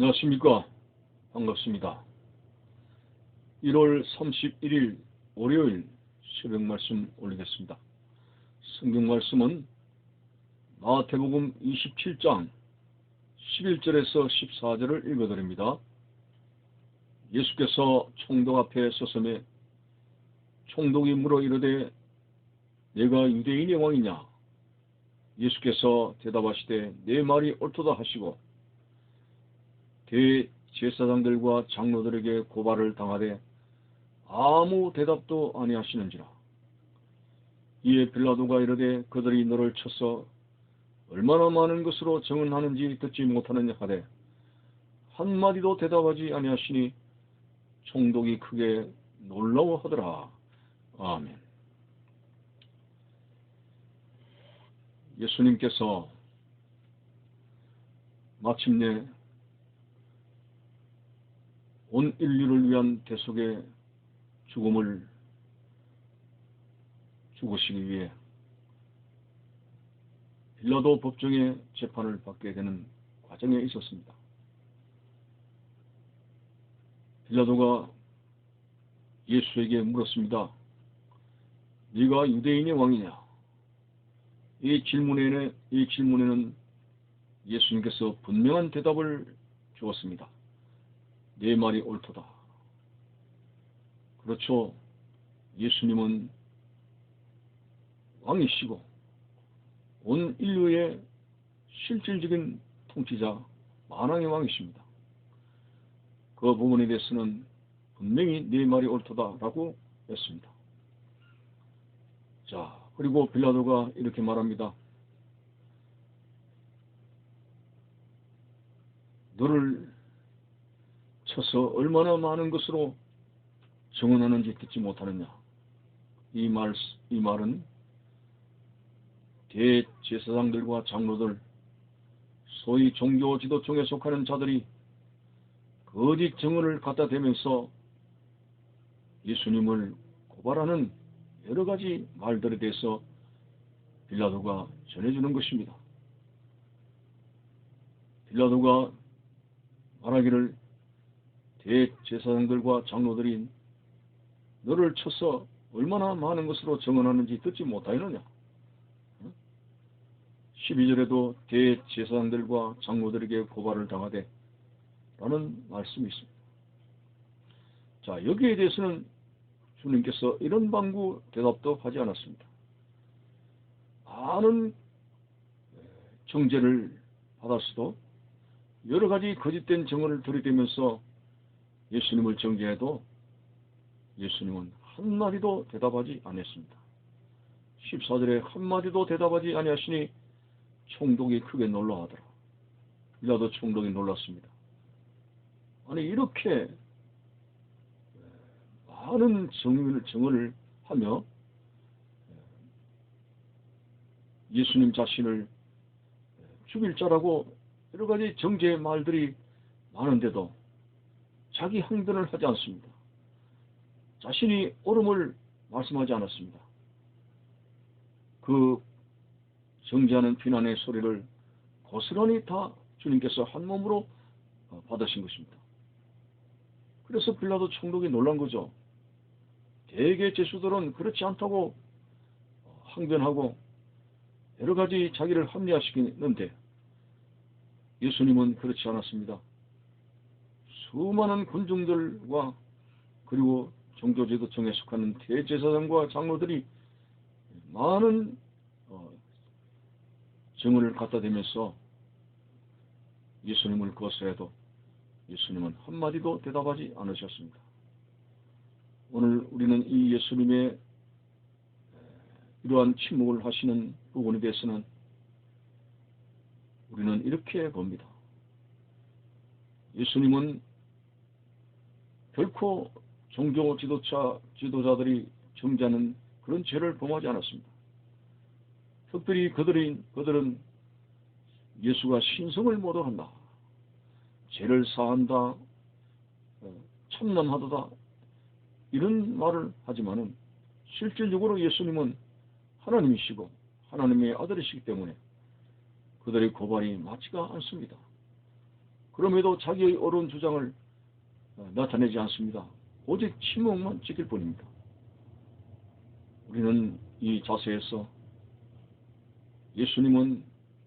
안녕하십니까. 반갑습니다. 1월 31일 월요일 새벽 말씀 올리겠습니다. 성경 말씀은 마태복음 27장 11절에서 14절을 읽어드립니다. 예수께서 총독 앞에 서섬에 총독이 물어 이르되 내가 유대인의 왕이냐? 예수께서 대답하시되 내 말이 옳도다 하시고 대제사장들과 장로들에게 고발을 당하되 아무 대답도 아니하시는지라. 이에 빌라도가 이르되 그들이 너를 쳐서 얼마나 많은 것으로 정언하는지 듣지 못하느냐 하되 한마디도 대답하지 아니하시니 총독이 크게 놀라워하더라. 아멘. 예수님께서 마침내 온 인류를 위한 대속의 죽음을 죽으시기 위해 빌라도 법정의 재판을 받게 되는 과정에 있었습니다. 빌라도가 예수에게 물었습니다. 네가 유대인의 왕이냐? 이 질문에는 이 질문에는 예수님께서 분명한 대답을 주었습니다. 내 말이 옳도다. 그렇죠. 예수님은 왕이시고 온 인류의 실질적인 통치자 만왕의 왕이십니다. 그 부분에 대해서는 분명히 네 말이 옳도다라고 했습니다. 자, 그리고 빌라도가 이렇게 말합니다. 너를 쳐서 얼마나 많은 것으로 정언하는지 듣지 못하느냐. 이 말, 이 말은 대제사장들과 장로들, 소위 종교 지도층에 속하는 자들이 거짓 정언을 갖다 대면서 예수님을 고발하는 여러 가지 말들에 대해서 빌라도가 전해주는 것입니다. 빌라도가 말하기를 대제사장들과 장로들이 너를 쳐서 얼마나 많은 것으로 정언하는지 듣지 못하였느냐. 12절에도 대제사장들과 장로들에게 고발을 당하되 라는 말씀이 있습니다. 자, 여기에 대해서는 주님께서 이런 방구 대답도 하지 않았습니다. 많은 정죄를 받았어도 여러 가지 거짓된 정언을 들이대면서 예수님을 정죄해도 예수님은 한마디도 대답하지 않았습니다. 14절에 한마디도 대답하지 아니하시니 총독이 크게 놀라하더라. 빌라도 총독이 놀랐습니다. 아니 이렇게 많은 정의를 정언을 하며 예수님 자신을 죽일 자라고 여러 가지 정죄의 말들이 많은데도 자기 항변을 하지 않습니다. 자신이 옳음을 말씀하지 않았습니다. 그 정죄하는 비난의 소리를 고스란히 다 주님께서 한 몸으로 받으신 것입니다. 그래서 빌라도 총독이 놀란 거죠. 대개 제수들은 그렇지 않다고 항변하고 여러 가지 자기를 합리화시키는데 예수님은 그렇지 않았습니다. 수많은 군중들과 그리고 종교제도청에 속하는 대제사장과 장로들이 많은 어, 증언을 갖다 대면서 예수님을 거스해도 예수님은 한마디도 대답하지 않으셨습니다. 오늘 우리는 이 예수님의 이러한 침묵을 하시는 부분에 대해서는 우리는 이렇게 봅니다. 예수님은 결코 종교 지도자, 지도자들이 정죄하는 그런 죄를 범하지 않았습니다. 특별히 그들이, 그들은 예수가 신성을 모독한다. 죄를 사한다. 어, 참남하다. 이런 말을 하지만은 실질적으로 예수님은 하나님이시고 하나님의 아들이시기 때문에 그들의 고발이 맞지가 않습니다. 그럼에도 자기의 옳은 주장을 어, 나타내지 않습니다. 오직 침묵만 지킬 뿐입니다. 우리는 이 자세에서 예수님은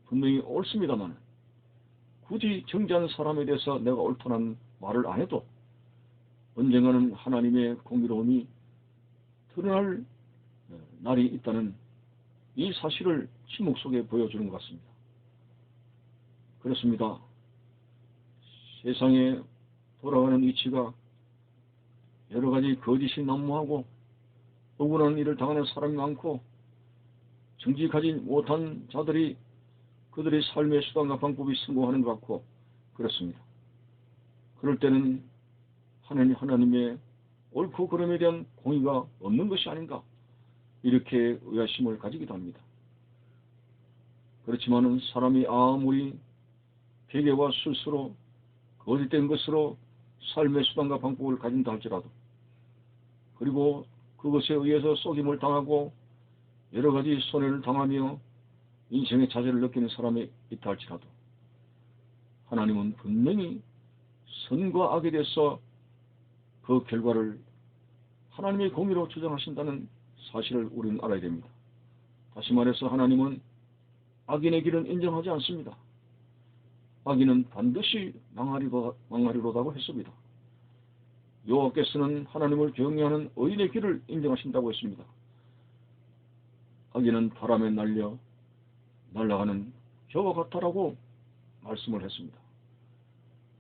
분명히 옳습니다만 굳이 정지한 사람에 대해서 내가 옳다는 말을 안 해도 언젠가는 하나님의 공의로움이 드러날 어, 날이 있다는 이 사실을 침묵 속에 보여주는 것 같습니다. 그렇습니다. 세상에 돌아가는 이치가 여러 가지 거짓이 난무하고 억울한 일을 당하는 사람이 많고 정직하지 못한 자들이 그들의 삶의 수단과 방법이 성공하는 것 같고 그렇습니다. 그럴 때는 하나님, 하나님의 옳고 그름에 대한 공의가 없는 것이 아닌가 이렇게 의아심을 가지기도 합니다. 그렇지만은 사람이 아무리 베개와 술수로 거짓된 것으로 삶의 수단과 방법을 가진다 할지라도 그리고 그것에 의해서 속임을 당하고 여러 가지 손해를 당하며 인생의 자제를 느끼는 사람이 있다 할지라도 하나님은 분명히 선과 악에 대해서 그 결과를 하나님의 공의로 주장하신다는 사실을 우리는 알아야 됩니다. 다시 말해서 하나님은 악인의 길은 인정하지 않습니다. 악인은 반드시 망하리로, 망하리로다고 했습니다. 여호와께서는 하나님을 경외하는 의인의 길을 인정하신다고 했습니다. 악인은 바람에 날려 날아가는 겨와 같다라고 말씀을 했습니다.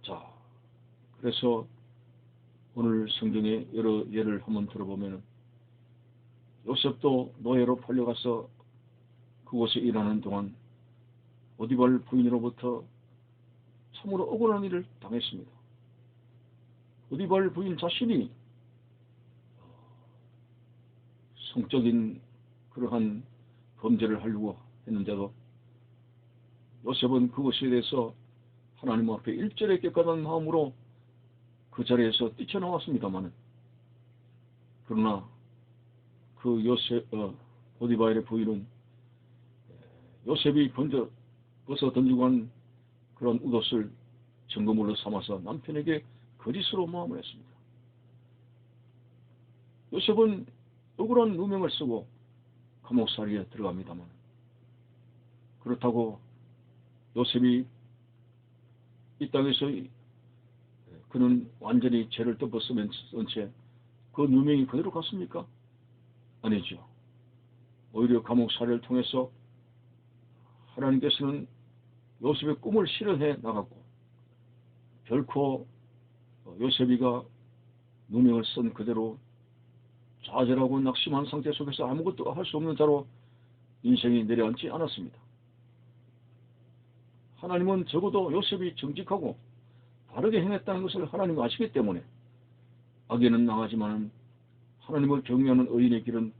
자, 그래서 오늘 성경의 여러 예를 한번 들어보면 요셉도 노예로 팔려가서 그곳에 일하는 동안 오디발 부인으로부터 참으로 억울한 일을 당했습니다. 오디발 부인 자신이 성적인 그러한 범죄를 하려고 했는데도 요셉은 그것에 대해서 하나님 앞에 일절에 깨끗한 마음으로 그 자리에서 뛰쳐나왔습니다만 그러나 그 요셉 어, 보디바엘의 부인은 요셉이 번져 벗어 던지고 한 그런 웃옷을 증거물로 삼아서 남편에게 거짓으로 모함을 했습니다. 요셉은 억울한 누명을 쓰고 감옥살이에 들어갑니다만 그렇다고 요셉이 이 땅에서 그는 완전히 죄를 덮었으면 채그 누명이 그대로 갔습니까? 아니죠. 오히려 감옥살이를 통해서 하나님께서는 요셉의 꿈을 실현해 나갔고 결코 요셉이가 누명을 쓴 그대로 좌절하고 낙심한 상태 속에서 아무것도 할 수 없는 자로 인생이 내려앉지 않았습니다. 하나님은 적어도 요셉이 정직하고 바르게 행했다는 것을 하나님 아시기 때문에 악에는 나가지만 하나님을 경외하는 의인의 길은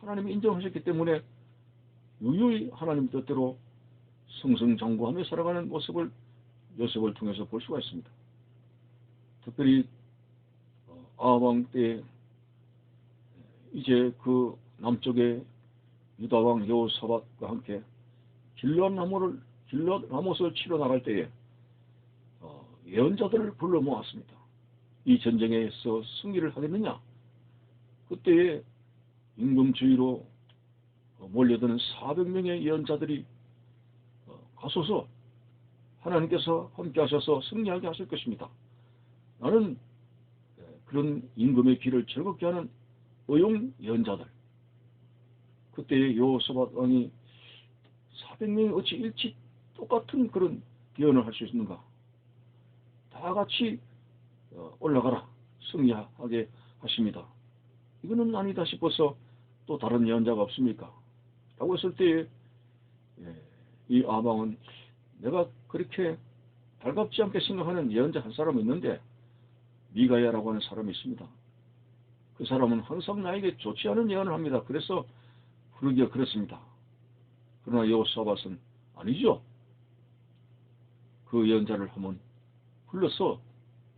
하나님이 인정하셨기 때문에 유유히 하나님 뜻대로 승승장구하며 살아가는 모습을 요셉을 통해서 볼 수가 있습니다. 특별히 어, 아왕 때 이제 그 남쪽에 유다왕 여호사밧과 함께 길러 나무를 길러 나못을 치러 나갈 때에 어, 예언자들을 불러 모았습니다. 이 전쟁에서 승리를 하겠느냐? 그때에 임금주의로 몰려드는 400명의 예언자들이 가소서 하나님께서 함께 하셔서 승리하게 하실 것입니다. 나는 그런 임금의 길을 즐겁게 하는 의용 예언자들 그때 요소밭 왕이 400명이 어찌 일치 똑같은 그런 예언을 할 수 있는가 다 같이 어, 올라가라 승리하게 하십니다. 이거는 아니다 싶어서 또 다른 예언자가 없습니까? 라고 했을 때에 예, 이 아방은 내가 그렇게 달갑지 않게 생각하는 예언자 한 사람이 있는데 미가야라고 하는 사람이 있습니다. 그 사람은 항상 나에게 좋지 않은 예언을 합니다. 그래서 부르기가 그렇습니다. 그러나 여호사밧은 아니죠. 그 예언자를 한번 불러서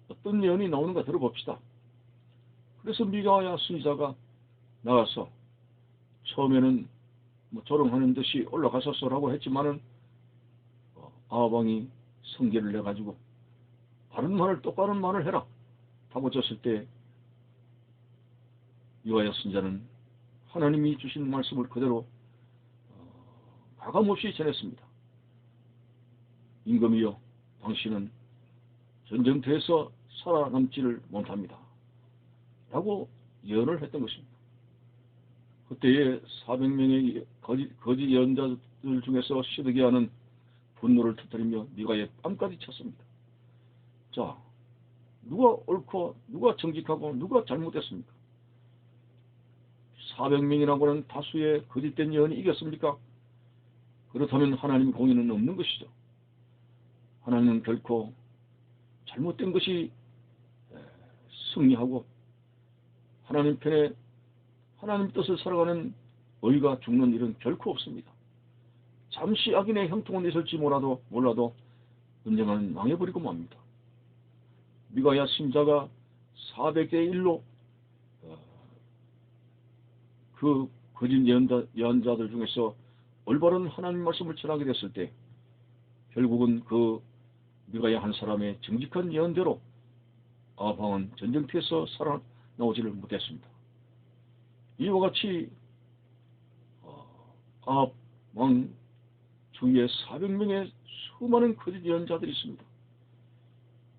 어떤 예언이 나오는가 들어봅시다. 그래서 미가야 순자가 나가서 처음에는 뭐 조롱하는 듯이 올라가서서라고 했지만은 어, 아방이 성계를 내가지고 바른 말을 똑바른 말을 해라. 다고쳤을 때 이와야 선자는 하나님이 주신 말씀을 그대로 어, 가감없이 전했습니다. 임금이여 당신은 전쟁터에서 살아남지를 못합니다. 라고 예언을 했던 것입니다. 그때에 400명의 거짓, 거짓 예언자들 중에서 시드게 하는 분노를 터뜨리며 미가의 뺨까지 쳤습니다. 자, 누가 옳고 누가 정직하고 누가 잘못했습니까? 400명이라고 하는 다수의 거짓된 예언이 이겼습니까? 그렇다면 하나님 공의는 없는 것이죠. 하나님은 결코 잘못된 것이 승리하고 하나님 편에 하나님 뜻을 살아가는 의가 죽는 일은 결코 없습니다. 잠시 악인의 형통은 있을지 몰라도 몰라도 언젠가는 망해버리고 맙니다. 미가야 신자가 400대 1로 어, 그 거짓 예언자, 예언자들 중에서 올바른 하나님 말씀을 전하게 됐을 때 결국은 그 미가야 한 사람의 정직한 예언대로 아방은 전쟁터에서 살아나오지를 못했습니다. 이와 같이 어, 아방 주위에 400명의 수많은 거짓 예언자들이 있습니다.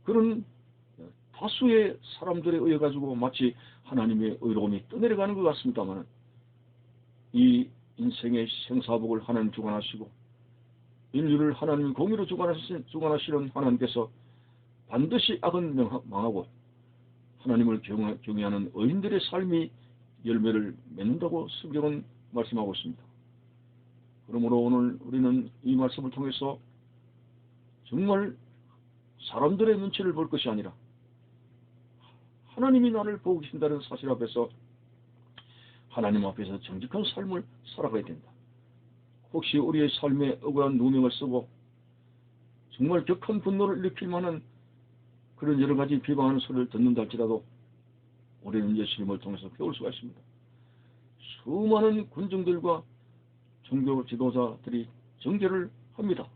그런 다수의 사람들에 의해 가지고 마치 하나님의 의로움이 떠내려가는 것 같습니다만 이 인생의 생사복을 하나님 주관하시고 인류를 하나님 공의로 주관하시는, 주관하시는 하나님께서 반드시 악은 망하고 하나님을 경외하는 의인들의 삶이 열매를 맺는다고 성경은 말씀하고 있습니다. 그러므로 오늘 우리는 이 말씀을 통해서 정말 사람들의 눈치를 볼 것이 아니라 하나님이 나를 보고 계신다는 사실 앞에서 하나님 앞에서 정직한 삶을 살아가야 된다. 혹시 우리의 삶에 억울한 누명을 쓰고 정말 격한 분노를 일으킬 만한 그런 여러 가지 비방하는 소리를 듣는다 할지라도 우리는 예수님을 통해서 배울 수가 있습니다. 수많은 군중들과 종교 지도자들이 정죄를 합니다.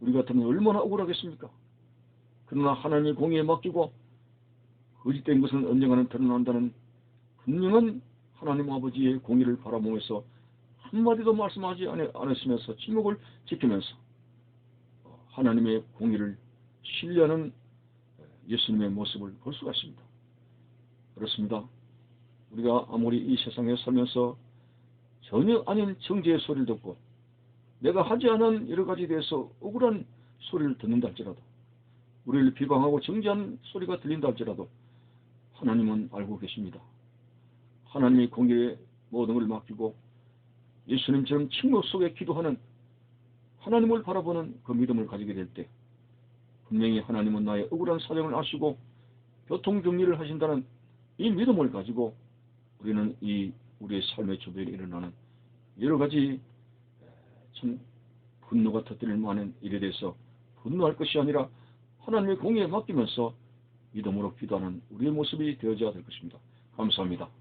우리 같으면 얼마나 억울하겠습니까? 그러나 하나님의 공의에 맡기고 거짓된 것은 언젠가는 드러난다는 분명한 하나님 아버지의 공의를 바라보면서 한마디도 말씀하지 않으시면서 침묵을 지키면서 하나님의 공의를 신뢰하는 예수님의 모습을 볼 수가 있습니다. 그렇습니다. 우리가 아무리 이 세상에 살면서 전혀 아닌 정죄의 소리를 듣고 내가 하지 않은 여러 가지 대해서 억울한 소리를 듣는다 할지라도 우리를 비방하고 정죄하는 소리가 들린다 할지라도 하나님은 알고 계십니다. 하나님의 공의에 모든 걸 맡기고 예수님처럼 침묵 속에 기도하는 하나님을 바라보는 그 믿음을 가지게 될 때 분명히 하나님은 나의 억울한 사정을 아시고 교통정리를 하신다는 이 믿음을 가지고 우리는 이 우리의 삶의 주변에 일어나는 여러 가지 참 분노가 터뜨릴 만한 일에 대해서 분노할 것이 아니라 하나님의 공의에 맡기면서 믿음으로 기도하는 우리의 모습이 되어져야 될 것입니다. 감사합니다.